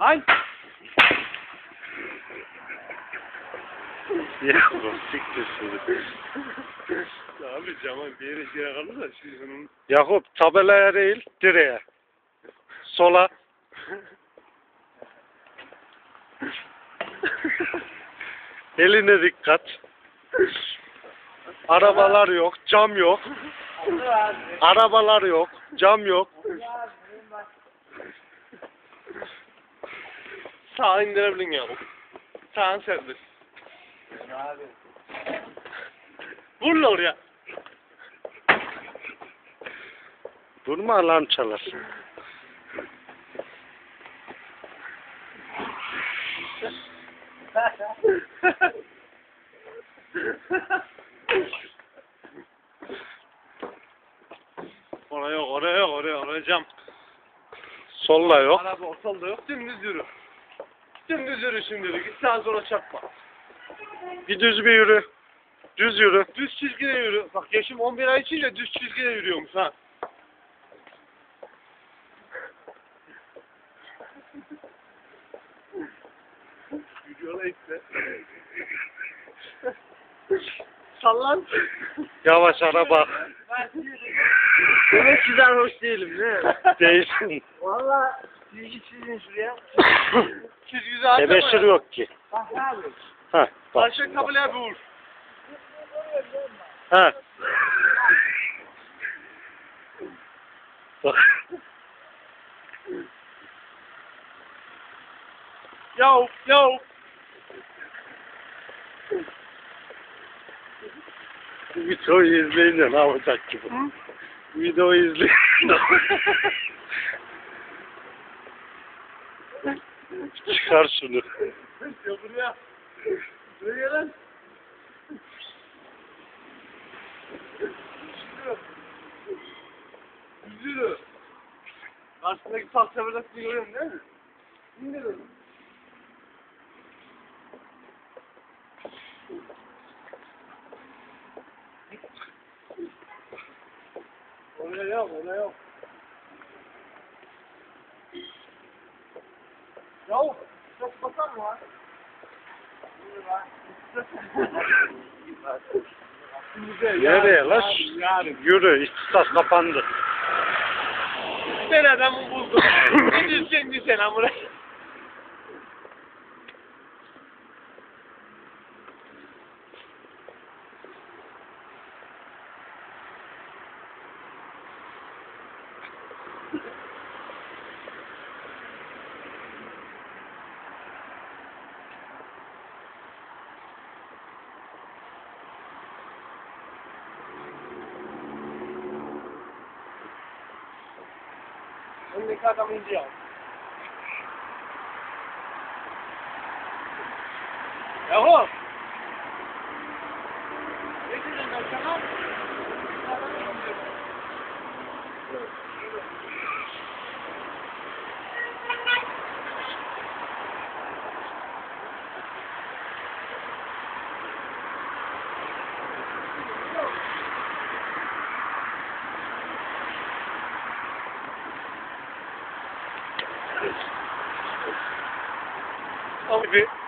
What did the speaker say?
Ay. Ya bu siktir. Ya abi cama bir yere şeye kalır da şimdi onun Yakup tabelaya değil direğe. Sola. Eline dikkat. Arabalar yok, cam yok. Arabalar yok, cam yok. Sağa indirebilin ya. Sağın serbest. Vur lan oraya. Durma alarm çalar. Oraya yok, oraya yok, oraya, oraya cam. Solla yok. Araba ortalıkta yok, dümdüz yürü. Dümdüz yürü şimdi, git sağa sola çarpma. Bir düz bir yürü. Düz yürü. Düz çizgide yürü. Bak yaşım 11 ay içince düz çizgide yürüyormuş ha. Yürüyorlar işte. Sallan. Yavaş araba. Demek ki hoş değilim değil mi? Değilsin. Valla çizgi çizin şuraya. Çizgi zaten Tebeşir yok ki. Bak abi. Ha, bak. Tabelaya bir vur. Ha. Bak. Yav, yav. Videoyu izleyince ne yapacak ki bu? Videoyu izleyin. Çıkar şunu. Ya buraya. Buraya lan. Yürü. Karşındaki tahta bıraktığı görüyorsun değil mi? İndirin. Oraya yok, oraya yok. Yahu, çok basan mı var? Nereye lan? Yürü, iktisat kapandı. Ben adamı buldum. ne diyorsun sen amına? Sindicato Mundial. É o Vamos ver.